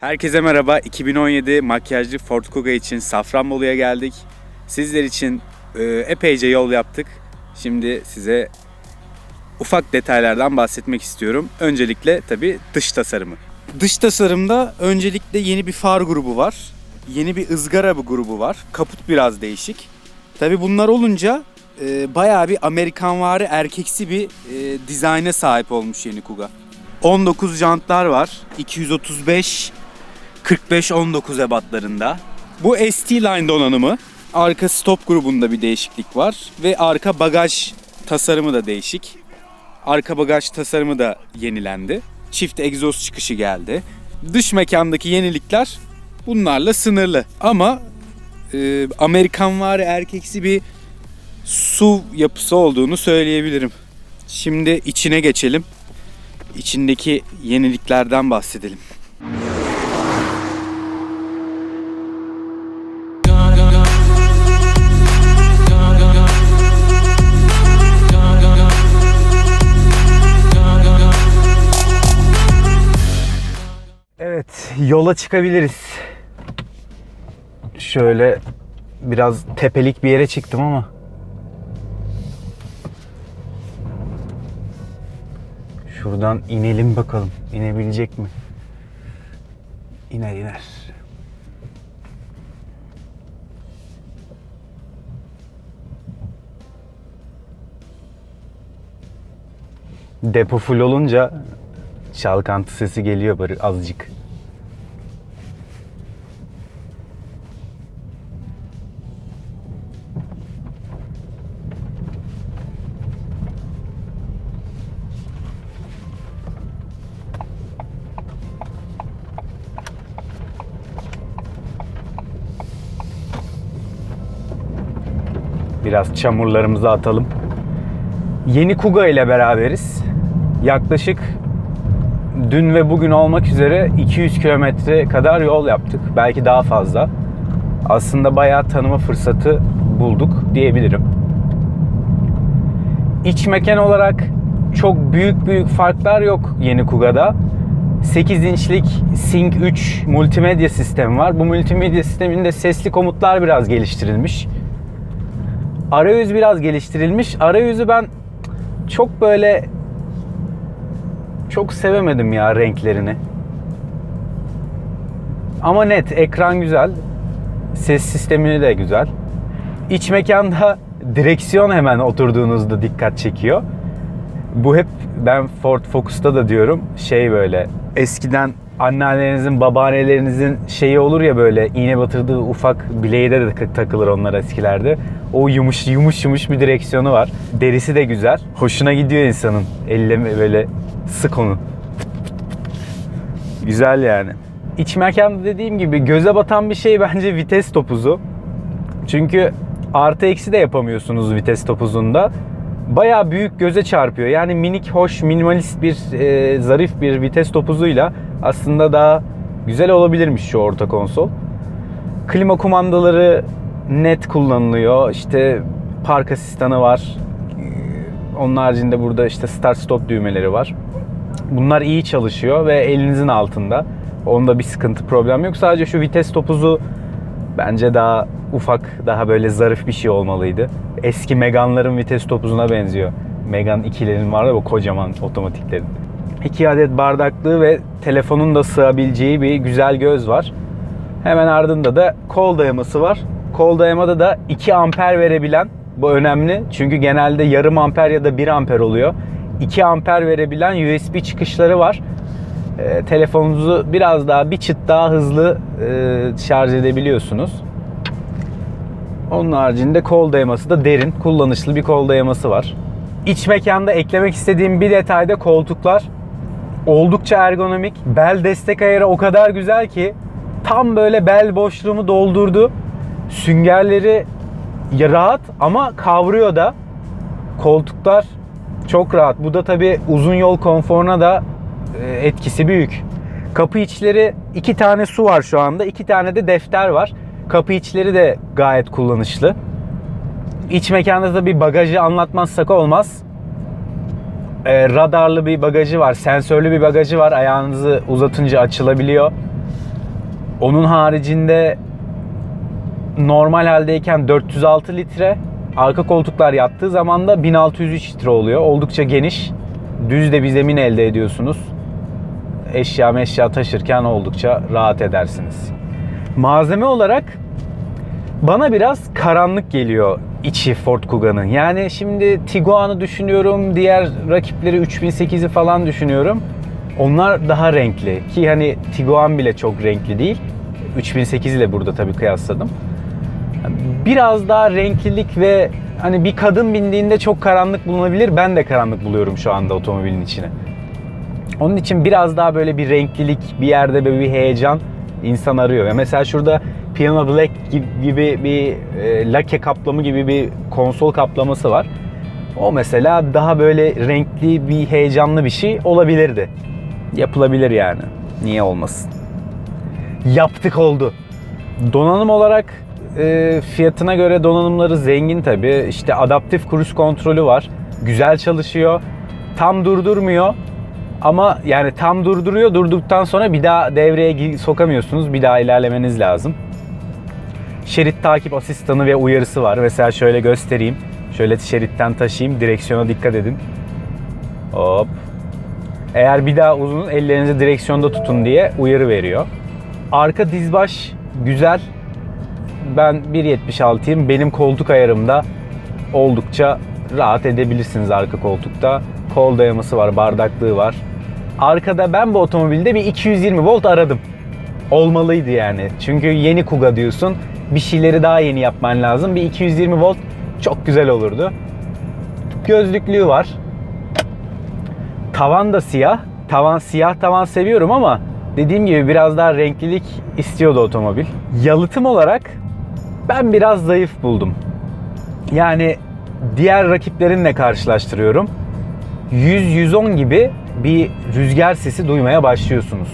Herkese merhaba. 2017 makyajlı Ford Kuga için Safranbolu'ya geldik. Sizler için e, epeyce yol yaptık. Şimdi size ufak detaylardan bahsetmek istiyorum. Öncelikle tabii dış tasarımı. Dış tasarımda öncelikle yeni bir far grubu var. Yeni bir ızgara bir grubu var. Kaput biraz değişik. Tabii bunlar olunca e, bayağı bir Amerikanvari erkeksi bir e, dizayna sahip olmuş yeni Kuga. 19 jantlar var. 235 45-19 ebatlarında. Bu ST Line donanımı. Arka stop grubunda bir değişiklik var ve arka bagaj tasarımı da değişik. Arka bagaj tasarımı da yenilendi. Çift egzoz çıkışı geldi. Dış mekandaki yenilikler bunlarla sınırlı. Ama e, Amerikanvari erkeksi bir su yapısı olduğunu söyleyebilirim. Şimdi içine geçelim. İçindeki yeniliklerden bahsedelim. Yola çıkabiliriz. Şöyle biraz tepelik bir yere çıktım ama Şuradan inelim bakalım. İnebilecek mi? İner iner. Depo full olunca çalkantı sesi geliyor böyle azıcık. Biraz çamurlarımızı atalım. Yeni Kuga ile beraberiz. Yaklaşık dün ve bugün olmak üzere 200 kilometre kadar yol yaptık. Belki daha fazla. Aslında bayağı tanıma fırsatı bulduk diyebilirim. İç mekan olarak çok büyük büyük farklar yok yeni Kuga'da. 8 inçlik Sync 3 multimedya sistemi var. Bu multimedya sisteminde sesli komutlar biraz geliştirilmiş. Arayüz biraz geliştirilmiş. Arayüzü ben çok böyle çok sevemedim ya renklerini. Ama net, ekran güzel. Ses sistemini de güzel. İç mekanda direksiyon hemen oturduğunuzda dikkat çekiyor. Bu hep ben Ford Focus'ta da diyorum şey böyle eskiden anneannelerinizin, babaannelerinizin şeyi olur ya böyle iğne batırdığı ufak bileğe de takılır onlar eskilerde. O yumuş yumuş yumuş bir direksiyonu var. Derisi de güzel. Hoşuna gidiyor insanın. Elle böyle sık onu. Güzel yani. İç mekanda dediğim gibi göze batan bir şey bence vites topuzu. Çünkü artı eksi de yapamıyorsunuz vites topuzunda. Bayağı büyük göze çarpıyor. Yani minik, hoş, minimalist bir, e, zarif bir vites topuzuyla aslında daha güzel olabilirmiş şu orta konsol. Klima kumandaları net kullanılıyor. İşte park asistanı var. Onun haricinde burada işte start stop düğmeleri var. Bunlar iyi çalışıyor ve elinizin altında. Onda bir sıkıntı problem yok. Sadece şu vites topuzu bence daha ufak, daha böyle zarif bir şey olmalıydı. Eski Megane'ların vites topuzuna benziyor. Megane 2'lerin var ya bu kocaman otomatiklerin. 2 adet bardaklığı ve telefonun da sığabileceği bir güzel göz var. Hemen ardında da kol dayaması var. Kol dayamada da 2 amper verebilen bu önemli. Çünkü genelde yarım amper ya da 1 amper oluyor. 2 amper verebilen USB çıkışları var. E, telefonunuzu biraz daha bir çıt daha hızlı e, şarj edebiliyorsunuz. Onun haricinde kol dayaması da derin, kullanışlı bir kol dayaması var. İç mekanda eklemek istediğim bir detay da koltuklar. Oldukça ergonomik. Bel destek ayarı o kadar güzel ki tam böyle bel boşluğumu doldurdu. Süngerleri rahat ama kavruyor da. Koltuklar çok rahat. Bu da tabi uzun yol konforuna da e, etkisi büyük. Kapı içleri iki tane su var şu anda. iki tane de defter var. Kapı içleri de gayet kullanışlı. İç mekanda da bir bagajı anlatmazsak olmaz. E, radarlı bir bagajı var, sensörlü bir bagajı var. Ayağınızı uzatınca açılabiliyor. Onun haricinde normal haldeyken 406 litre, arka koltuklar yattığı zaman da 1603 litre oluyor. Oldukça geniş. Düz de bir zemin elde ediyorsunuz. Eşya meşya taşırken oldukça rahat edersiniz. Malzeme olarak bana biraz karanlık geliyor içi Ford Kugga'nın. Yani şimdi Tiguan'ı düşünüyorum, diğer rakipleri 3008'i falan düşünüyorum. Onlar daha renkli ki hani Tiguan bile çok renkli değil. 3008 ile burada tabii kıyasladım. Biraz daha renklilik ve hani bir kadın bindiğinde çok karanlık bulunabilir. Ben de karanlık buluyorum şu anda otomobilin içine. Onun için biraz daha böyle bir renklilik, bir yerde böyle bir heyecan insan arıyor. Ve mesela şurada Piano Black gibi bir e, lake kaplamı gibi bir konsol kaplaması var. O mesela daha böyle renkli bir heyecanlı bir şey olabilirdi. Yapılabilir yani. Niye olmasın? Yaptık oldu. Donanım olarak e, fiyatına göre donanımları zengin tabi. İşte adaptif cruise kontrolü var. Güzel çalışıyor. Tam durdurmuyor. Ama yani tam durduruyor. Durduktan sonra bir daha devreye sokamıyorsunuz. Bir daha ilerlemeniz lazım. Şerit takip asistanı ve uyarısı var. Mesela şöyle göstereyim. Şöyle şeritten taşıyayım. Direksiyona dikkat edin. Hop. Eğer bir daha uzun ellerinizi direksiyonda tutun diye uyarı veriyor. Arka dizbaş güzel. Ben 1.76'yım. Benim koltuk ayarımda oldukça rahat edebilirsiniz arka koltukta. Kol dayaması var, bardaklığı var. Arkada ben bu otomobilde bir 220 volt aradım. Olmalıydı yani. Çünkü yeni Kuga diyorsun. Bir şeyleri daha yeni yapman lazım. Bir 220 volt çok güzel olurdu. Gözlüklüğü var. Tavan da siyah. Tavan siyah tavan seviyorum ama dediğim gibi biraz daha renklilik istiyordu otomobil. Yalıtım olarak ben biraz zayıf buldum. Yani diğer rakiplerinle karşılaştırıyorum. 100-110 gibi bir rüzgar sesi duymaya başlıyorsunuz.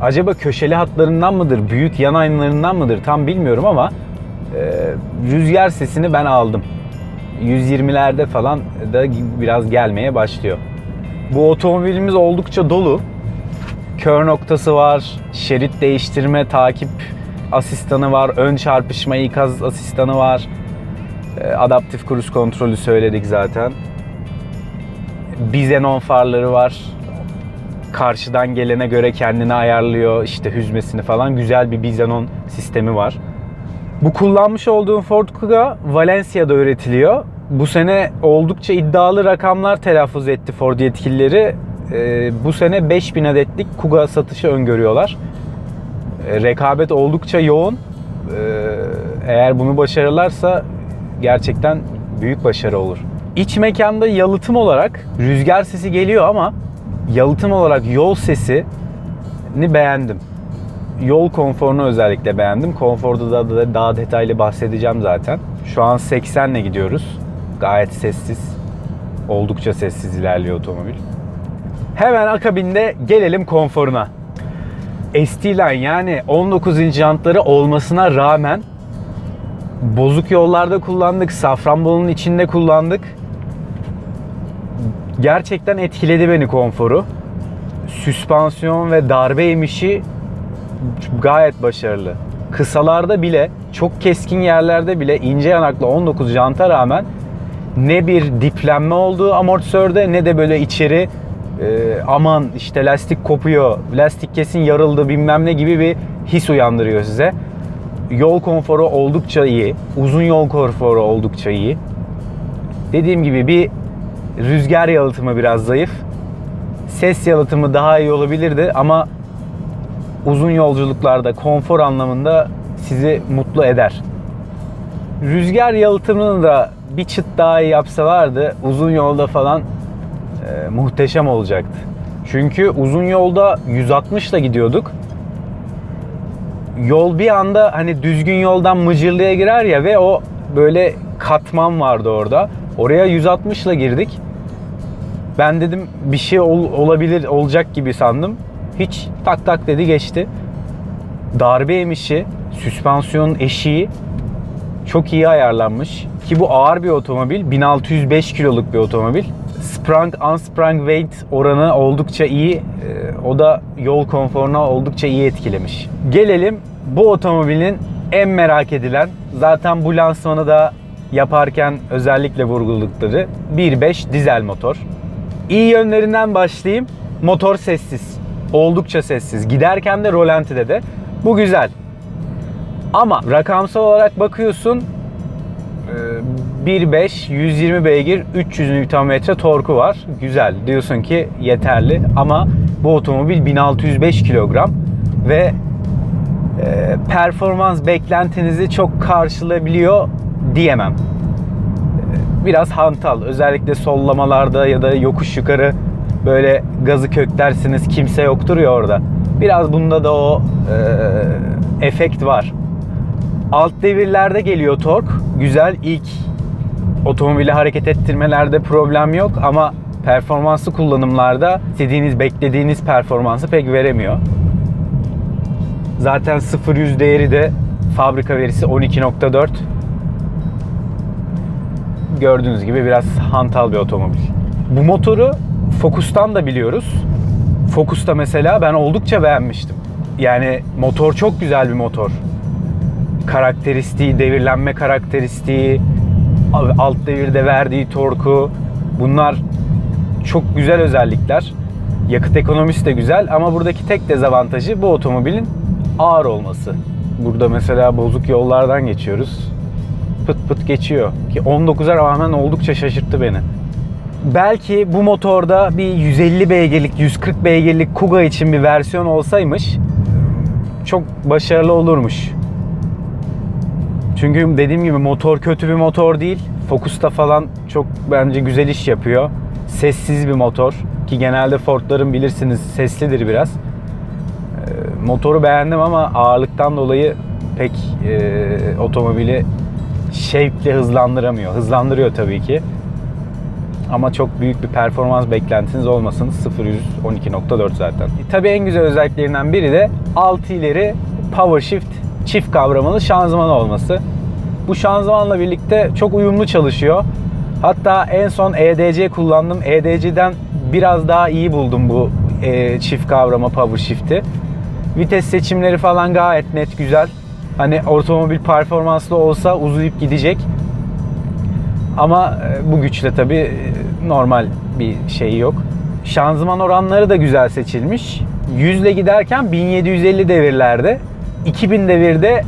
Acaba köşeli hatlarından mıdır, büyük yan aynalarından mıdır tam bilmiyorum ama e, rüzgar sesini ben aldım. 120'lerde falan da biraz gelmeye başlıyor. Bu otomobilimiz oldukça dolu. Kör noktası var, şerit değiştirme, takip asistanı var, ön çarpışma ikaz asistanı var. E, adaptif cruise kontrolü söyledik zaten. Bizenon farları var. Karşıdan gelene göre kendini ayarlıyor. işte hüzmesini falan. Güzel bir Bizenon sistemi var. Bu kullanmış olduğum Ford Kuga Valencia'da üretiliyor. Bu sene oldukça iddialı rakamlar telaffuz etti Ford yetkilileri. Ee, bu sene 5000 adetlik Kuga satışı öngörüyorlar. Ee, rekabet oldukça yoğun. Ee, eğer bunu başarırlarsa gerçekten büyük başarı olur. İç mekanda yalıtım olarak rüzgar sesi geliyor ama yalıtım olarak yol sesini beğendim. Yol konforunu özellikle beğendim. Konforda da, da daha detaylı bahsedeceğim zaten. Şu an 80 ile gidiyoruz. Gayet sessiz. Oldukça sessiz ilerliyor otomobil. Hemen akabinde gelelim konforuna. ST-Line yani 19 inç jantları olmasına rağmen bozuk yollarda kullandık. Safranbolu'nun içinde kullandık. Gerçekten etkiledi beni konforu. Süspansiyon ve darbe emişi gayet başarılı. Kısalarda bile, çok keskin yerlerde bile ince yanaklı 19 janta rağmen ne bir diplenme olduğu amortisörde ne de böyle içeri e, aman işte lastik kopuyor, lastik kesin yarıldı bilmem ne gibi bir his uyandırıyor size. Yol konforu oldukça iyi. Uzun yol konforu oldukça iyi. Dediğim gibi bir rüzgar yalıtımı biraz zayıf. Ses yalıtımı daha iyi olabilirdi ama uzun yolculuklarda konfor anlamında sizi mutlu eder. Rüzgar yalıtımını da bir çıt daha iyi yapsalardı uzun yolda falan e, muhteşem olacaktı. Çünkü uzun yolda 160 ile gidiyorduk. Yol bir anda hani düzgün yoldan mıcırlığa girer ya ve o böyle katman vardı orada. Oraya 160 ile girdik. Ben dedim bir şey ol, olabilir, olacak gibi sandım. Hiç tak tak dedi geçti. Darbe emişi, süspansiyon eşiği çok iyi ayarlanmış. Ki bu ağır bir otomobil. 1605 kiloluk bir otomobil. Sprung unsprung weight oranı oldukça iyi. Ee, O da yol konforuna oldukça iyi etkilemiş. Gelelim bu otomobilin en merak edilen, zaten bu lansmanı da yaparken özellikle vurguladıkları 1.5 dizel motor. İyi yönlerinden başlayayım. Motor sessiz. Oldukça sessiz. Giderken de rolantide de. Bu güzel. Ama rakamsal olarak bakıyorsun e, 1.5 120 beygir 300 Nm torku var. Güzel. Diyorsun ki yeterli ama bu otomobil 1605 kilogram ve e, performans beklentinizi çok karşılayabiliyor diyemem. Biraz hantal. Özellikle sollamalarda ya da yokuş yukarı böyle gazı köklersiniz kimse yoktur ya orada. Biraz bunda da o e, efekt var. Alt devirlerde geliyor tork. Güzel ilk otomobili hareket ettirmelerde problem yok ama performanslı kullanımlarda istediğiniz, beklediğiniz performansı pek veremiyor. Zaten 0-100 değeri de fabrika verisi 12.4. Gördüğünüz gibi biraz hantal bir otomobil. Bu motoru Focus'tan da biliyoruz. Focus'ta mesela ben oldukça beğenmiştim. Yani motor çok güzel bir motor. Karakteristiği, devirlenme karakteristiği, alt devirde verdiği torku bunlar çok güzel özellikler. Yakıt ekonomisi de güzel ama buradaki tek dezavantajı bu otomobilin ağır olması. Burada mesela bozuk yollardan geçiyoruz. Pıt pıt geçiyor. Ki 19'a rağmen oldukça şaşırttı beni. Belki bu motorda bir 150 beygirlik, 140 beygirlik Kuga için bir versiyon olsaymış çok başarılı olurmuş. Çünkü dediğim gibi motor kötü bir motor değil. Focus'ta falan çok bence güzel iş yapıyor. Sessiz bir motor ki genelde Ford'ların bilirsiniz seslidir biraz. Ee, motoru beğendim ama ağırlıktan dolayı pek e, otomobili şevkle hızlandıramıyor. Hızlandırıyor tabii ki. Ama çok büyük bir performans beklentiniz olmasın. 0 12.4 zaten. E, tabii en güzel özelliklerinden biri de 6 ileri power shift çift kavramalı şanzıman olması. Bu şanzımanla birlikte çok uyumlu çalışıyor. Hatta en son EDC kullandım. EDC'den biraz daha iyi buldum bu e, çift kavrama power shift'i. Vites seçimleri falan gayet net güzel. Hani otomobil performanslı olsa uzayıp gidecek. Ama e, bu güçle tabi e, normal bir şey yok. Şanzıman oranları da güzel seçilmiş. 100 ile giderken 1750 devirlerde, 2000 devirde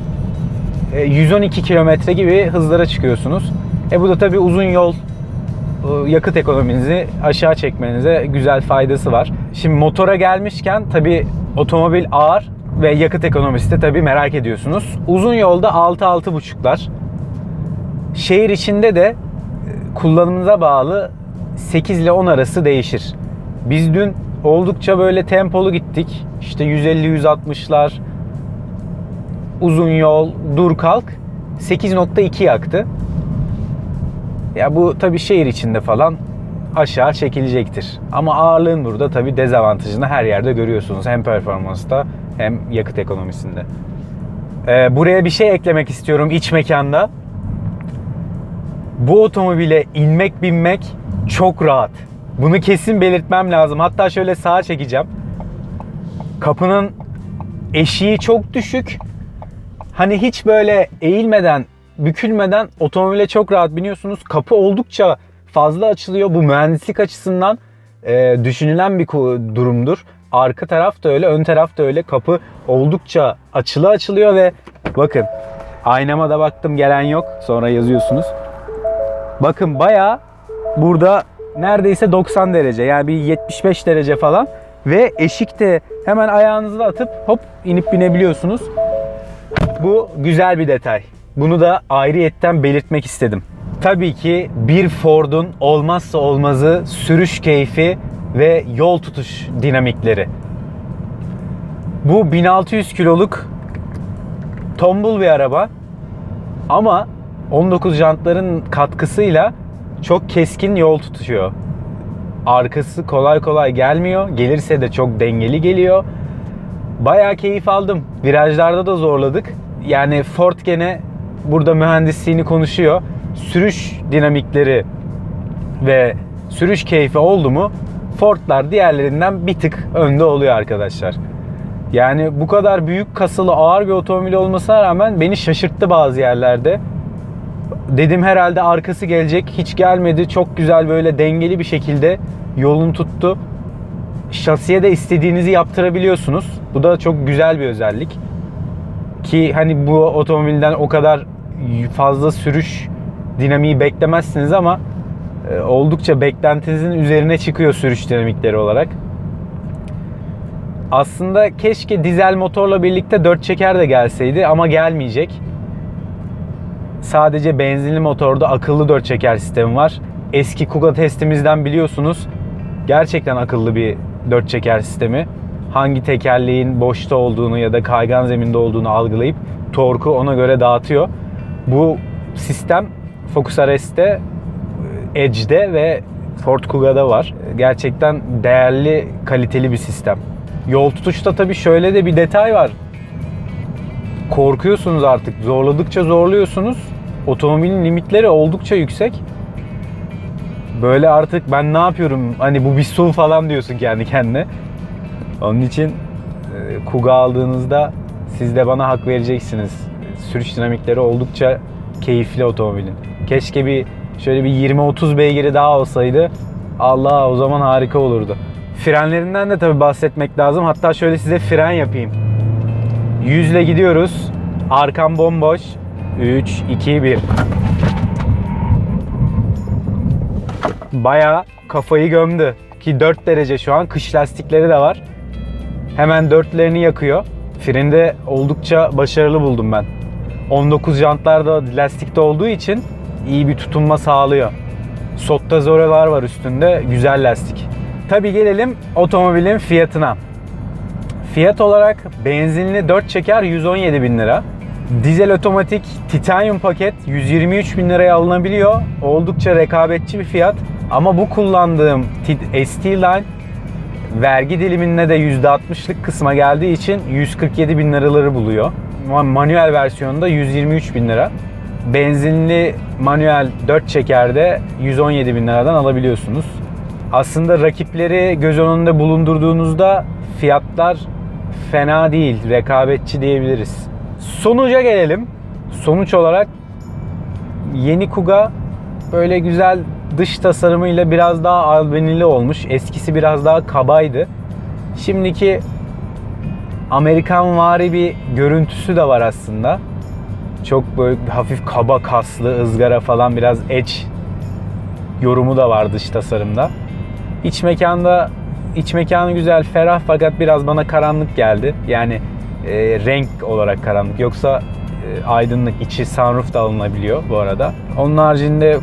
e, 112 kilometre gibi hızlara çıkıyorsunuz. E bu da tabi uzun yol e, yakıt ekonominizi aşağı çekmenize güzel faydası var. Şimdi motora gelmişken tabi otomobil ağır ve yakıt ekonomisi de tabi merak ediyorsunuz. Uzun yolda 6-6.5'lar. Şehir içinde de e, kullanımınıza bağlı 8 ile 10 arası değişir. Biz dün oldukça böyle tempolu gittik. İşte 150-160'lar uzun yol, dur kalk 8.2 yaktı. Ya bu tabii şehir içinde falan aşağı çekilecektir. Ama ağırlığın burada tabii dezavantajını her yerde görüyorsunuz. Hem performansta hem yakıt ekonomisinde. Ee, buraya bir şey eklemek istiyorum iç mekanda. Bu otomobile inmek binmek çok rahat. Bunu kesin belirtmem lazım. Hatta şöyle sağa çekeceğim. Kapının eşiği çok düşük. Hani hiç böyle eğilmeden, bükülmeden otomobile çok rahat biniyorsunuz. Kapı oldukça fazla açılıyor. Bu mühendislik açısından e, düşünülen bir durumdur. Arka taraf da öyle, ön taraf da öyle. Kapı oldukça açılı açılıyor ve bakın aynama da baktım gelen yok. Sonra yazıyorsunuz. Bakın bayağı burada neredeyse 90 derece yani bir 75 derece falan ve eşik de hemen ayağınızı atıp hop inip binebiliyorsunuz. Bu güzel bir detay. Bunu da ayrıyetten belirtmek istedim. Tabii ki bir Ford'un olmazsa olmazı sürüş keyfi ve yol tutuş dinamikleri. Bu 1600 kiloluk tombul bir araba ama 19 jantların katkısıyla çok keskin yol tutuyor. Arkası kolay kolay gelmiyor. Gelirse de çok dengeli geliyor. Bayağı keyif aldım. Virajlarda da zorladık. Yani Ford gene burada mühendisliğini konuşuyor. Sürüş dinamikleri ve sürüş keyfi oldu mu Ford'lar diğerlerinden bir tık önde oluyor arkadaşlar. Yani bu kadar büyük kasılı ağır bir otomobil olmasına rağmen beni şaşırttı bazı yerlerde. Dedim herhalde arkası gelecek. Hiç gelmedi. Çok güzel böyle dengeli bir şekilde yolunu tuttu. Şasiye de istediğinizi yaptırabiliyorsunuz. Bu da çok güzel bir özellik. Ki hani bu otomobilden o kadar fazla sürüş dinamiği beklemezsiniz ama oldukça beklentinizin üzerine çıkıyor sürüş dinamikleri olarak. Aslında keşke dizel motorla birlikte 4 çeker de gelseydi ama gelmeyecek. Sadece benzinli motorda akıllı 4 çeker sistemi var. Eski Kuga testimizden biliyorsunuz. Gerçekten akıllı bir 4 çeker sistemi. Hangi tekerleğin boşta olduğunu ya da kaygan zeminde olduğunu algılayıp torku ona göre dağıtıyor. Bu sistem Focus RS'te, Edge'de ve Ford Kuga'da var. Gerçekten değerli, kaliteli bir sistem. Yol tutuşta tabii şöyle de bir detay var. Korkuyorsunuz artık. Zorladıkça zorluyorsunuz. Otomobilin limitleri oldukça yüksek. Böyle artık ben ne yapıyorum? Hani bu bir SUV falan diyorsun kendi kendine. Onun için e, Kuga aldığınızda siz de bana hak vereceksiniz. Sürüş dinamikleri oldukça keyifli otomobilin. Keşke bir şöyle bir 20-30 beygiri daha olsaydı. Allah o zaman harika olurdu. Frenlerinden de tabii bahsetmek lazım. Hatta şöyle size fren yapayım. 100 ile gidiyoruz. Arkam bomboş. 3, 2, 1. Bayağı kafayı gömdü. Ki 4 derece şu an. Kış lastikleri de var. Hemen dörtlerini yakıyor. Freni de oldukça başarılı buldum ben. 19 jantlar da lastikte olduğu için iyi bir tutunma sağlıyor. Sotta zorelar var üstünde. Güzel lastik. Tabi gelelim otomobilin fiyatına. Fiyat olarak benzinli 4 çeker 117 bin lira. Dizel otomatik titanium paket 123 bin liraya alınabiliyor. Oldukça rekabetçi bir fiyat. Ama bu kullandığım ST Line vergi diliminde de %60'lık kısma geldiği için 147 bin liraları buluyor. Manuel versiyonunda 123 bin lira. Benzinli manuel 4 çekerde 117 bin liradan alabiliyorsunuz. Aslında rakipleri göz önünde bulundurduğunuzda fiyatlar fena değil, rekabetçi diyebiliriz. Sonuca gelelim. Sonuç olarak yeni Kuga böyle güzel dış tasarımıyla biraz daha albenili olmuş. Eskisi biraz daha kabaydı. Şimdiki Amerikan vari bir görüntüsü de var aslında. Çok böyle hafif kaba kaslı, ızgara falan biraz edge yorumu da var dış tasarımda. İç mekanda iç mekanı güzel, ferah fakat biraz bana karanlık geldi. Yani e, renk olarak karanlık. Yoksa e, aydınlık, içi sunroof da alınabiliyor bu arada. Onun haricinde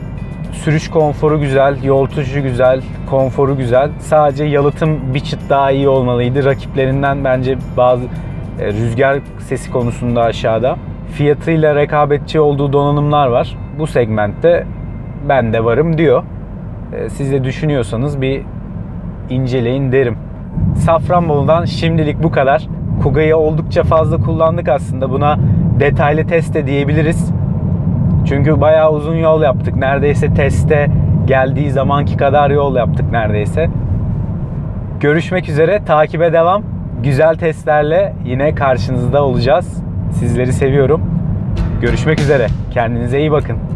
sürüş konforu güzel, yol tutuşu güzel, konforu güzel. Sadece yalıtım bir çıt daha iyi olmalıydı. Rakiplerinden bence bazı e, rüzgar sesi konusunda aşağıda. Fiyatıyla rekabetçi olduğu donanımlar var. Bu segmentte ben de varım diyor. E, siz de düşünüyorsanız bir inceleyin derim. Safranbolu'dan şimdilik bu kadar. Kuga'yı oldukça fazla kullandık aslında. Buna detaylı test de diyebiliriz. Çünkü bayağı uzun yol yaptık. Neredeyse teste geldiği zamanki kadar yol yaptık neredeyse. Görüşmek üzere. Takibe devam. Güzel testlerle yine karşınızda olacağız. Sizleri seviyorum. Görüşmek üzere. Kendinize iyi bakın.